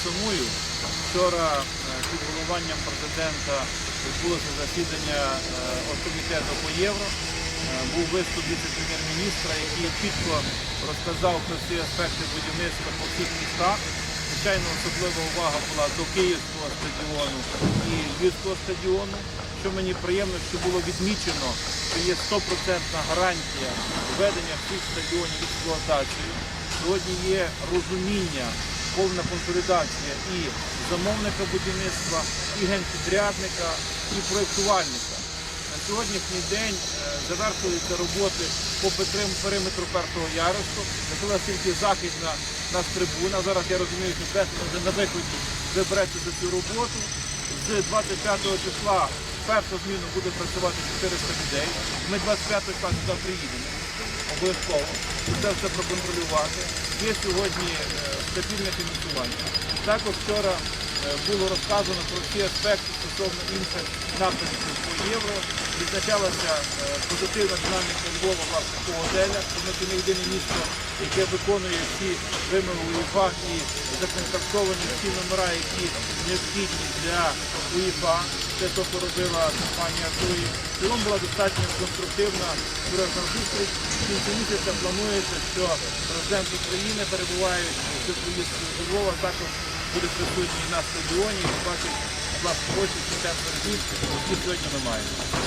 підсумую. Вчора е, під головуванням президента відбулося засідання е, оргкомітету по євро. Е, Був виступ віце-прем'єр-міністра, який чітко розказав про всі аспекти будівництва по всіх містах. Звичайно, особлива увага була до Київського стадіону і Львівського стадіону. Що мені приємно, що було відмічено, що є 100% гарантія введення всіх стадіонів в експлуатацію. Сьогодні є розуміння, повна консолідація і замовника будівництва, і генпідрядника, і проєктувальника. На сьогоднішній день е, завершуються роботи по периметру першого ярусу. Зробила тільки західна нас трибуна. Зараз я розумію, що вже на виході ви берете за цю роботу. З 25 числа першу зміну буде працювати 400 людей. Ми 25 числа сюди приїдемо. Обов'язково. Це все проконтролювати. Є сьогодні е, стабільне фінансування. Також вчора е, було розказано про всі аспекти стосовно інших напрямків по євро. Відзначалася е, позитивна динаміка Львова власне по готелях. Це не єдине місто, яке виконує всі вимоги УЄФА і законтрактовані всі номера, які необхідні для УЄФА. Те, що робила компанія Туї. В була достатньо конструктивна серйозна зустріч. В кінці місяця планується, що президент України перебуваючи в поїздку до Львова, також буде присутній на стадіоні і бачить власне очі що теплі які сьогодні ми маємо.